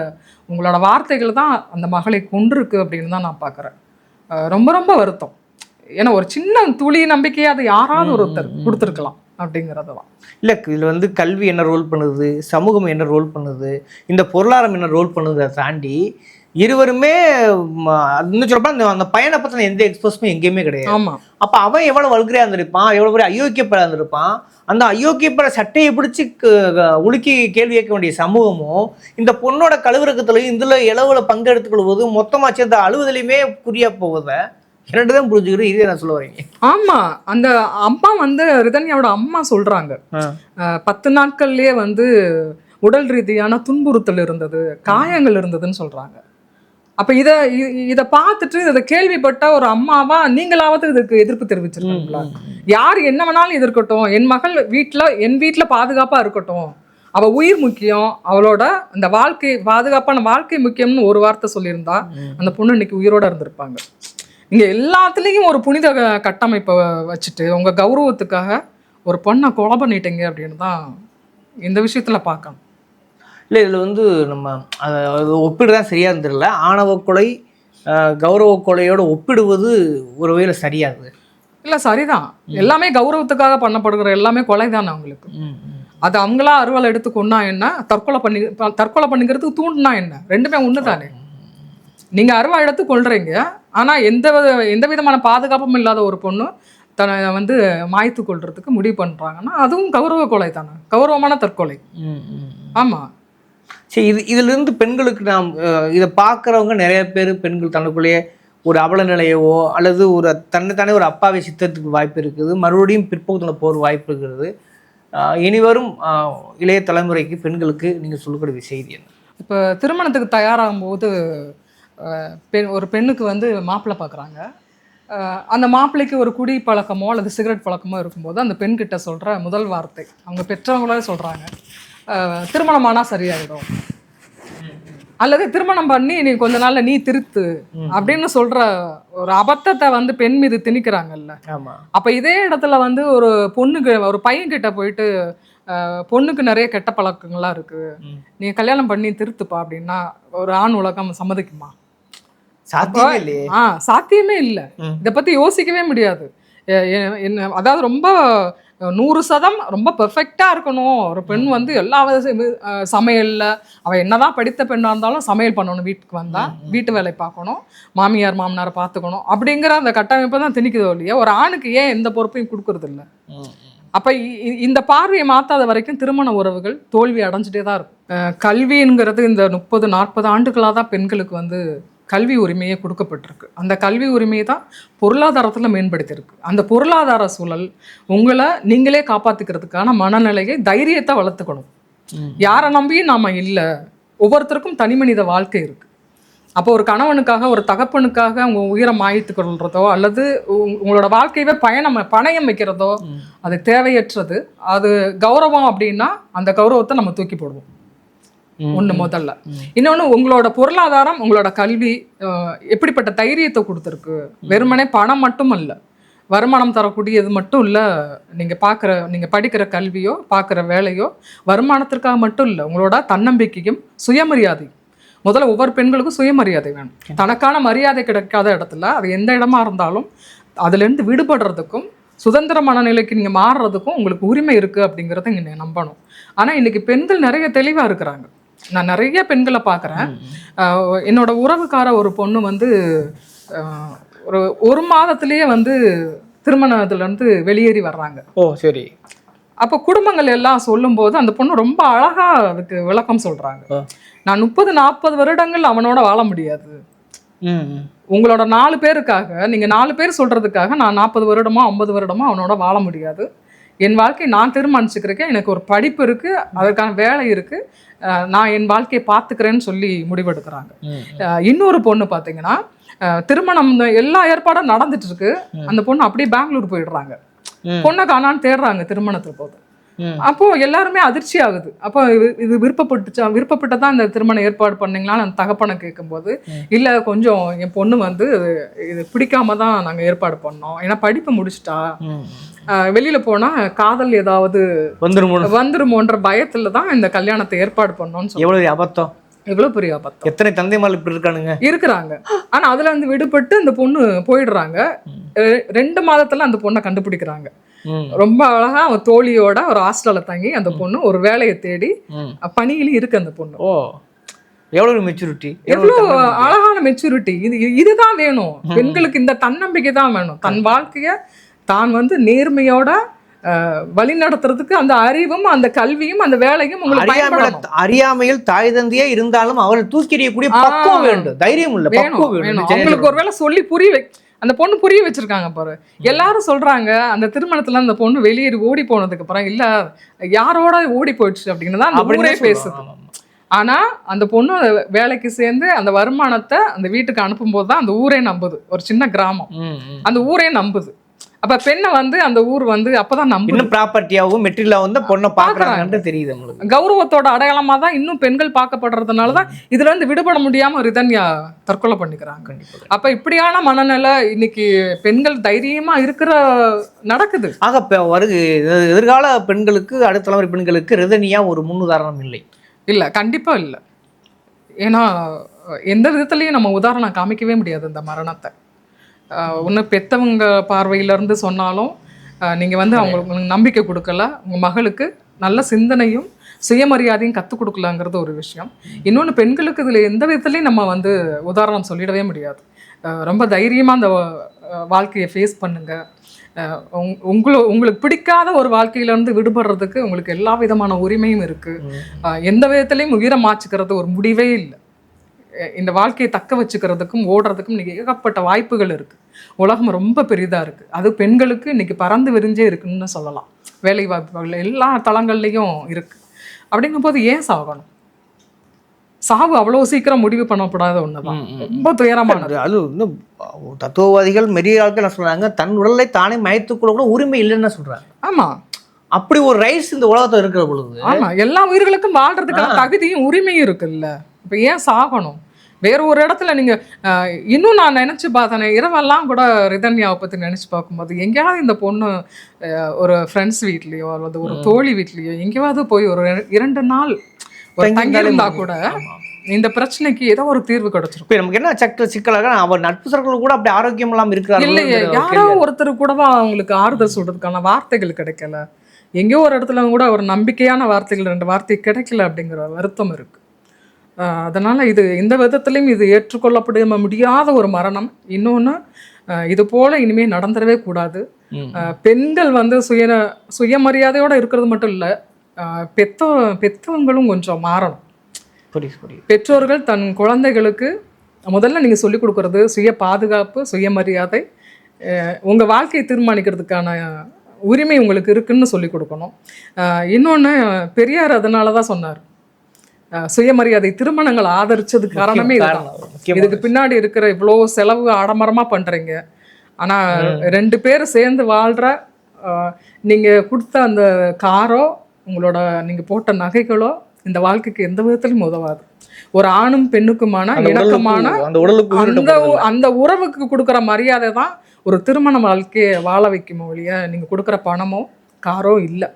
Speaker 1: உங்களோட வார்த்தைகள் தான் அந்த மகளை கொண்டிருக்கு அப்படின்னு தான் நான் பார்க்குறேன் ரொம்ப ரொம்ப வருத்தம். ஏன்னா ஒரு சின்ன துளி நம்பிக்கையை அதை யாராவது ஒருத்தர். கொடுத்துருக்கலாம். அப்படிங்கிறது தான்
Speaker 2: இல்ல இதுல வந்து கல்வி என்ன ரோல் பண்ணுது சமூகம் என்ன ரோல் பண்ணுது இந்த பொருளாதாரம் என்ன ரோல் பண்ணுறதை தாண்டி இருவருமே இன்னும் சொல்லப்பா அந்த அந்த பையனை பத்தின எந்த எக்ஸ்பிரஸுமே எங்கேயுமே கிடையாது.
Speaker 1: ஆமா.
Speaker 2: அப்ப அவன் எவ்வளவு வல்கரையா இருந்திருப்பான் எவ்வளவு பெரிய அயோக்கியப்பட இருந்திருப்பான் அந்த அயோக்கியப்பட சட்டையை பிடிச்சி உலுக்கி கேள்வி கேட்க வேண்டிய சமூகமும் இந்த பொண்ணோட கழுவுறக்கத்துலையும் இதுல இளவுல பங்கெடுத்துக் கொள்வது மொத்தமா சேர்ந்த அழுவதிலையுமே குறியா போவதை இரண்டு தான் புரிஞ்சுக்கிறேன் இதே நான் சொல்ல வரீங்க
Speaker 1: ஆமா அந்த அம்மா வந்து ரிதன்யாவோட அம்மா சொல்றாங்க. பத்து நாட்கள்லயே வந்து உடல் ரீதியான துன்புறுத்தல் இருந்தது காயங்கள் இருந்ததுன்னு சொல்றாங்க. அப்ப இத இத பார்த்துட்டு இதை கேள்விப்பட்ட ஒரு அம்மாவா நீங்களாவது இதுக்கு எதிர்ப்பு தெரிவிச்சிருக்கீங்களா? யார் என்ன வேணாலும் எதிர்க்கட்டும் என் மகள் வீட்ல என் வீட்ல பாதுகாப்பா இருக்கட்டும் அவ உயிர் முக்கியம் அவளோட அந்த வாழ்க்கை பாதுகாப்பான வாழ்க்கை முக்கியம்னு ஒரு வார்த்தை சொல்லியிருந்தா அந்த பொண்ணு இன்னைக்கு உயிரோட இருந்திருப்பாங்க. இங்க எல்லாத்துலேயும் ஒரு புனித கட்டமைப்பை வச்சுட்டு உங்க கௌரவத்துக்காக ஒரு பொண்ணை கொலை பண்ணிட்டீங்க அப்படின்னு தான் இந்த விஷயத்துல பார்க்கணும்.
Speaker 2: இல்லை இதில் வந்து நம்ம அதை அது ஒப்பிடு தான் சரியாக தெரியல. ஆணவ கொலை கௌரவ கொலையோட ஒப்பிடுவது ஒரு வகையில் சரியாது.
Speaker 1: இல்ல சரிதான். எல்லாமே கௌரவத்துக்காக பண்ணப்படுகிற எல்லாமே கொலை தானே அவங்களுக்கு. அது அவங்களா அறுவலை எடுத்து கொன்னா என்ன? தற்கொலை பண்ணி தற்கொலை பண்ணிக்கிறதுக்கு தூண்டுனா என்ன? ரெண்டுமே ஒன்று தானே நீங்க அருவா எடுத்து கொள்றீங்க ஆனா எந்த வித- எந்த விதமான பாதுகாப்பும் இல்லாத ஒரு பொண்ணு தன்னை வந்து மாய்த்து கொள்றதுக்கு முடிவு பண்றாங்கன்னா அதுவும் கௌரவ கொலை தானே. கௌரவமான தற்கொலை. ஆமா.
Speaker 2: சரி இது இதிலிருந்து பெண்களுக்கு நாம் இதை பார்க்குறவங்க நிறைய பேர் பெண்கள் தனக்குள்ளேயே ஒரு அவல நிலையவோ அல்லது ஒரு தன்னைத்தானே ஒரு அப்பாவை சித்தத்துக்கு வாய்ப்பு இருக்குது. மறுபடியும் பிற்போக்கில் போகிற வாய்ப்பு இருக்கிறது ஆஹ், இனி வரும் ஆஹ், இளைய தலைமுறைக்கு பெண்களுக்கு நீங்கள் சொல்லக்கூடிய செய்தி என்ன?
Speaker 1: இப்போ திருமணத்துக்கு தயாராகும் போது பெண் ஒரு பெண்ணுக்கு வந்து மாப்பிள்ளை பார்க்குறாங்க. அந்த மாப்பிள்ளைக்கு ஒரு குடி பழக்கமோ அல்லது சிகரெட் பழக்கமோ இருக்கும்போது அந்த பெண்கிட்ட சொல்கிற முதல் வார்த்தை அவங்க பெற்றவங்களே சொல்கிறாங்க திருமணமானா சரியாயிடும். அல்லது திருமணம் பண்ணி நீ கொஞ்ச நாள்ல நீ திருத்து அப்படின்னு சொல்ற ஒரு அபத்தத்தை வந்து பெண் மீது திணிக்கிறாங்கல்ல. அப்ப இதே இடத்துல வந்து ஒரு பொண்ணுக்கு ஒரு பையன் கிட்ட போயிட்டு பொண்ணுக்கு நிறைய கெட்ட பழக்கங்கள்லாம் இருக்கு. நீ கல்யாணம் பண்ணி திருத்துப்பா அப்படின்னா ஒரு ஆண் உலகம் சம்மதிக்குமா?
Speaker 2: சாத்தியமே இல்லையே.
Speaker 1: ஆ சாத்தியமே இல்லை. இதை பத்தி யோசிக்கவே முடியாது. என்ன அதாவது ரொம்ப நூறு சதம் ரொம்ப பெர்ஃபெக்டா இருக்கணும். ஒரு பெண் வந்து எல்லா சமையல்ல அவ என்னதான் படித்த பெண்ணா இருந்தாலும் சமையல் பண்ணணும் வீட்டுக்கு வந்தா வீட்டு வேலை பார்க்கணும் மாமியார் மாமனாரை பார்த்துக்கணும் அப்படிங்கிற அந்த கட்டமைப்பை தான் திணிக்குதோ இல்லையா ஒரு ஆணுக்கு ஏன் எந்த பொறுப்பையும் கொடுக்கறது இல்ல. அப்ப இந்த பார்வையை மாத்தாத வரைக்கும் திருமண உறவுகள் தோல்வி அடைஞ்சிட்டே தான் இருக்கும். கல்விங்கிறது இந்த முப்பது நாற்பது ஆண்டுகளாக தான் பெண்களுக்கு வந்து கல்வி உரிமையே கொடுக்கப்பட்டிருக்கு. அந்த கல்வி உரிமையை தான் பொருளாதாரத்தில் மேம்படுத்தியிருக்கு. அந்த பொருளாதார சூழல் உங்களை நீங்களே காப்பாற்றிக்கிறதுக்கான மனநிலையை தைரியத்தை வளர்த்துக்கணும். யாரை நம்பியும் நாம இல்லை ஒவ்வொருத்தருக்கும் தனி மனித வாழ்க்கை இருக்கு. அப்போ ஒரு கணவனுக்காக ஒரு தகப்பனுக்காக அவங்க உயிரை மாய்த்து கொள்றதோ அல்லது உங்க- உங்களோட வாழ்க்கையவே பயணம் பணயம் வைக்கிறதோ. அது தேவையற்றது. அது கௌரவம் அப்படின்னா அந்த கௌரவத்தை நம்ம தூக்கி போடுவோம். ஒண்ணு முதல்ல.
Speaker 2: ம்.
Speaker 1: இன்னொன்னு உங்களோட பொருளாதாரம் உங்களோட கல்வி எப்படிப்பட்ட தைரியத்தை கொடுத்துருக்கு? வெறுமனே பணம் மட்டும் அல்ல வருமானம் தரக்கூடியது மட்டும் இல்ல நீங்க பார்க்குற நீங்க படிக்கிற கல்வியோ பார்க்குற வேலையோ வருமானத்திற்காக மட்டும் இல்ல உங்களோட தன்னம்பிக்கையும் சுயமரியாதையும் முதல்ல ஒவ்வொரு பெண்களுக்கும் சுயமரியாதை வேணும். தனக்கான மரியாதை கிடைக்காத இடத்துல அது எந்த இடமா இருந்தாலும் அதுலேருந்து விடுபடுறதுக்கும் சுதந்திர மனநிலைக்கு நீங்கள் மாறுறதுக்கும் உங்களுக்கு உரிமை இருக்குது அப்படிங்கிறத நீங்கள் நம்பணும். ஆனால் இன்னைக்கு பெண்கள் நிறைய தெளிவாக இருக்கிறாங்க. நான் நிறைய பெண்களை பார்க்குறேன். என்னோட உறவுக்கார ஒரு பொண்ணு வந்து ஒரு ஒரு மாதத்திலேயே வந்து திருமணத்துலேருந்து வெளியேறி வர்றாங்க.
Speaker 2: ஓ சரி.
Speaker 1: அப்போ குடும்பங்கள் எல்லாம் சொல்லும்போது அந்த பொண்ணு ரொம்ப அழகா அதுக்கு விளக்கம் சொல்றாங்க.
Speaker 2: ஆ.
Speaker 1: நான் முப்பது நாற்பது வருடங்கள் அவனோட வாழ முடியாது. உங்களோட நாலு பேருக்காக நீங்க நாலு பேர் சொல்றதுக்காக நான் நாற்பது வருடமோ ஐம்பது வருடமோ அவனோட வாழ முடியாது. என் வாழ்க்கை நான் தீர்மானிச்சுக்கிறேன் எனக்கு ஒரு படிப்பு இருக்கு அதற்கான வேலை இருக்கு. அஹ் நான் என் வாழ்க்கையை பார்த்துக்கிறேன்னு சொல்லி முடிவெடுக்கிறாங்க. இன்னொரு பொண்ணு பார்த்தீங்கன்னா திருமணம் எல்லா ஏற்பாடும் நடந்துட்டு இருக்கு அந்த பொண்ணு அப்படியே பெங்களூர் போயிடுறாங்க. பொண்ணை காணான்னு தேடுறாங்க திருமணத்துக்கு போது. அப்போ எல்லாருமே அதிர்ச்சி ஆகுது. அப்போ இது- விருப்பப்பட்டுச்சா விருப்பப்பட்டதான் இந்த திருமணம் ஏற்பாடு பண்ணீங்களான்னு அந்த தகப்பனை கேட்கும்போது இல்ல கொஞ்சம் என் பொண்ணு வந்து இது பிடிக்காம தான் நாங்க ஏற்பாடு பண்ணோம். ஏன்னா படிப்பு முடிச்சிட்டா. வெளியில போனா காதல் ஏதாவது
Speaker 2: வந்துருமோ
Speaker 1: வந்துருமோன்ற பயத்துல தான் இந்த கல்யாணத்தை ஏற்பாடு பண்ணோம்னு சொல்லி
Speaker 2: எவ்வளவு அபத்தம்?
Speaker 1: எவ்வளவு பெரிய அபத்தம்.
Speaker 2: எத்தனை தந்தைமார்கள் இப்படி இருக்கானுங்க?
Speaker 1: இருக்கிறாங்க. ஆனா அதுல இருந்து விடுபட்டு அந்த பொண்ணு போயிடுறாங்க. ரெண்டு மாதத்துல அந்த பொண்ணை கண்டுபிடிக்கிறாங்க. ரொம்ப அழகா அவன் தோழியோட ஒரு ஹாஸ்டல்ல தங்கி அந்த பொண்ணு ஒரு வேலையை தேடி. பணியிலும் இருக்கு அந்த பொண்ணு.
Speaker 2: ஓ எவ்வளவு மெச்சூரிட்டி
Speaker 1: எவ்வளவு அழகான மெச்சூரிட்டி இது- இதுதான் வேணும். பெண்களுக்கு இந்த தன்னம்பிக்கை தான் வேணும். தன் வாழ்க்கைய தான் வந்து நேர்மையோட வழி நடத்துறதுக்கு அந்த அறிவும் அந்த கல்வியும் அந்த வேலையும் உங்களுக்கு
Speaker 2: அறியாமையில தாய் தந்தையே இருந்தாலும் அவரை தூக்கி எறியக்கூடிய. பக்குவம் வேண்டும். தைரியம்
Speaker 1: வேணும்
Speaker 2: பக்குவம்
Speaker 1: வேணும்.
Speaker 2: வேண்டும்
Speaker 1: அவங்களுக்கு ஒருவேளை சொல்லி புரிய அந்த பொண்ணு புரிய வச்சிருக்காங்க பாரு. எல்லாரும் சொல்றாங்க அந்த திருமணத்துல அந்த பொண்ணு வெளியேறி ஓடி போனதுக்கு அப்புறம் இல்ல யாரோட ஓடி போயிடுச்சு? அப்படின்னு தான் அந்த ஊரே பேசுது. ஆனா அந்த பொண்ணு வேலைக்கு சேர்ந்து அந்த வருமானத்தை அந்த வீட்டுக்கு அனுப்பும்போது தான் அந்த ஊரே நம்புது. ஒரு சின்ன கிராமம். அந்த ஊரே நம்புது. அப்ப பெண்ணை வந்து அந்த ஊர் வந்து அப்பதான் நம்ப
Speaker 2: இன்னும் ப்ராப்பர்ட்டியாகவும் மெட்டீரியலாகவும் வந்து பொண்ணை பார்க்குறாங்கன்ட்டு தெரியுது நம்மளுக்கு
Speaker 1: கௌரவத்தோட அடையாளமா தான் இன்னும் பெண்கள் பார்க்கப்படுறதுனால தான் இதுல இருந்து விடுபட முடியாம ரிதன்யா தற்கொலை பண்ணிக்கிறாங்க. அப்ப இப்படியான மனநிலை இன்னைக்கு பெண்கள் தைரியமா இருக்கிற நடக்குது.
Speaker 2: ஆக எதிர்- எதிர்கால பெண்களுக்கு அடுத்த தலைமுறை பெண்களுக்கு ரிதனியா ஒரு முன்னுதாரணம் இல்லை.
Speaker 1: இல்ல கண்டிப்பா இல்ல. ஏன்னா எந்த விதத்துலயும் நம்ம உதாரணம் காமிக்கவே முடியாது இந்த மரணத்தை. ஒன்று பெத்தவங்க பார்வையில இருந்து சொன்னாலும் ஆஹ் நீங்க வந்து அவங்களுக்கு நம்பிக்கை கொடுக்கல. உங்க மகளுக்கு நல்ல சிந்தனையும் சுயமரியாதையும் கற்றுக் கொடுக்கலங்கிறது ஒரு விஷயம். இன்னொன்று பெண்களுக்கு இதில் எந்த விதத்துலையும் நம்ம வந்து உதாரணம் சொல்லிடவே முடியாது. ரொம்ப தைரியமாக அந்த வாழ்க்கையை ஃபேஸ் பண்ணுங்க. ஆஹ் உங்- உங்களு உங்களுக்கு பிடிக்காத ஒரு வாழ்க்கையிலேருந்து விடுபடுறதுக்கு உங்களுக்கு எல்லா விதமான உரிமையும் இருக்குது எந்த விதத்துலையும் உயிரை மாச்சுக்கிறது ஒரு முடிவே இல்லை. இந்த வாழ்க்கையை தக்க வச்சுக்கிறதுக்கும் ஓடுறதுக்கும் இன்னைக்கு ஏகப்பட்ட வாய்ப்புகள் இருக்கு. உலகம் ரொம்ப பெரிதா இருக்கு. அது பெண்களுக்கு இன்னைக்கு பறந்து விரிஞ்சே இருக்குன்னு சொல்லலாம். வேலை வாய்ப்புகள் எல்லா தளங்கள்லையும் இருக்கு. அப்படிங்கும்போது ஏன் சாகணும்? சாவு அவ்வளோ சீக்கிரம் முடிவு பண்ணப்படாத ஒண்ணுதான். ரொம்ப துயரமானது.
Speaker 2: அது வந்து தத்துவவாதிகள் மெரிய ஆட்கள் என்ன சொல்றாங்க? தன் உடலை தானே மயத்துக்குள்ள கூட உரிமை இல்லைன்னு சொல்றாங்க.
Speaker 1: ஆமா.
Speaker 2: அப்படி ஒரு ரைட்ஸ் இந்த உலகத்துல இருக்கிற பொழுது
Speaker 1: ஆமா. எல்லா உயிர்களுக்கும் வாழ்றதுக்கான தகுதியும் உரிமையும் இருக்குல்ல. இப்ப ஏன் சாகணும்? வேற ஒரு இடத்துல நீங்க இன்னும் நான் நினைச்சு பார்த்தேனே இரவெல்லாம் கூட ரிதன்யாவை பத்தி நினைச்சு பார்க்கும்போது எங்கேயாவது இந்த பொண்ணு ஒரு ஃப்ரெண்ட்ஸ் வீட்லயோ அல்லது ஒரு தோழி வீட்லயோ எங்கேயாவது போய் ஒரு இரண்டு நாள் தங்கியிருந்தா கூட. இந்த பிரச்சனைக்கு ஏதோ ஒரு தீர்வு கிடைச்சிருக்கும்
Speaker 2: நமக்கு என்ன சக்க சிக்கலாக அவர் நட்பு சர்கள் கூட அப்படி ஆரோக்கியம் இல்லாம
Speaker 1: இல்லையே யாரோ ஒருத்தர் கூடவா அவங்களுக்கு ஆறுதல் சொல்றதுக்கான வார்த்தைகள் கிடைக்கல. எங்கேயோ ஒரு இடத்துல கூட ஒரு நம்பிக்கையான வார்த்தைகள் ரெண்டு வார்த்தை கிடைக்கல அப்படிங்கிற வருத்தம் இருக்கு. அதனால இது எந்த விதத்திலையும் இது ஏற்றுக்கொள்ளப்பட முடியாத ஒரு மரணம். இன்னொன்று இது போல இனிமே நடந்துடவே கூடாது. பெண்கள் வந்து சுய சுயமரியாதையோட இருக்கிறது மட்டும் இல்லை பெத்த பெத்தவங்களும் கொஞ்சம் மாறணும். பெற்றோர்கள் தன் குழந்தைகளுக்கு முதல்ல நீங்கள் சொல்லிக் கொடுக்கறது சுய பாதுகாப்பு சுயமரியாதை அஹ் உங்க வாழ்க்கையை தீர்மானிக்கிறதுக்கான உரிமை உங்களுக்கு இருக்குன்னு சொல்லிக் கொடுக்கணும். இன்னொன்று பெரியார் அதனால தான் சொன்னார். சுயமரியாதை திருமணங்கள் ஆதரிச்சது காரணமே இதுக்கு பின்னாடி இருக்கிற இவ்வளோ செலவு ஆடம்பரமா பண்றீங்க. ஆனா ரெண்டு பேர் சேர்ந்து வாழ்ற நீங்க கொடுத்த அந்த காரோ உங்களோட நீங்க போட்ட நகைகளோ இந்த வாழ்க்கைக்கு எந்த விதத்திலும் உதவாது. ஒரு ஆணும் பெண்ணுக்குமான இணக்கமான
Speaker 2: அந்த
Speaker 1: அந்த உறவுக்கு கொடுக்குற மரியாதை தான் ஒரு திருமண வாழ்க்கையை வாழ வைக்கும் ஒழிய நீங்க கொடுக்குற பணமோ காரோ இல்லை.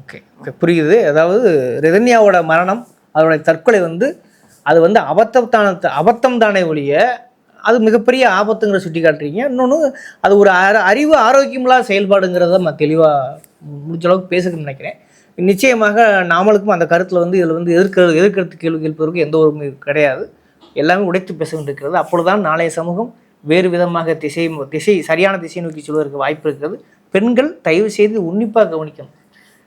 Speaker 2: ஓகே புரியுது. அதாவது ரிதன்யாவோட மரணம் அதனுடைய தற்கொலை வந்து அது வந்து அபத்தத்தான அபத்தம் தானே ஒழிய அது மிகப்பெரிய ஆபத்துங்கிற சுட்டி காட்டுறீங்க இன்னொன்று அது ஒரு அற- அறிவு ஆரோக்கியமில்லாத செயல்பாடுங்கிறத நான் தெளிவாக முடிஞ்ச அளவுக்கு பேசுகிறேன்னு நினைக்கிறேன். நிச்சயமாக நாமளுக்கும் அந்த கருத்தில் வந்து இதில் வந்து எதிர்க்கிறது எதிர்க்கிறது கேள்வி கேட்பதற்கு எந்த ஒரு கிடையாது. எல்லாமே உடைத்து பேச வேண்டியிருக்கிறது. அப்பொழுதுதான் நாளைய சமூகம் வேறு விதமாக திசை திசை சரியான திசை நோக்கி சொல்வதற்கு வாய்ப்பு இருக்கிறது. பெண்கள் தயவு செய்து உன்னிப்பாக கவனிக்கணும்.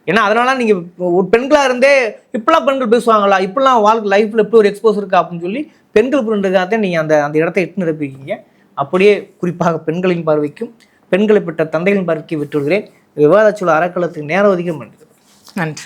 Speaker 2: ஏன்னா அதனால நீங்கள் ஒரு பெண்களாக இருந்தே இப்படிலாம் பெண்கள் பேசுவாங்களா? இப்படிலாம் வாழ்க்கை லைஃப்பில் எப்படி ஒரு எக்ஸ்போஸ் இருக்கா? அப்படின்னு சொல்லி பெண்கள் புரிந்துக்காக நீங்கள் அந்த அந்த இடத்தை எட்டு நிரப்பிருக்கீங்க அப்படியே குறிப்பாக பெண்களின் பார்வைக்கும் பெண்களை பெற்ற தந்தைகளின் பார்வைக்கு விட்டுவிடுகிறேன். விவாதச்சூழல் அறக்கலத்துக்கு நேரம் ஒதுக்க மாட்டேங்குது
Speaker 1: நன்றி.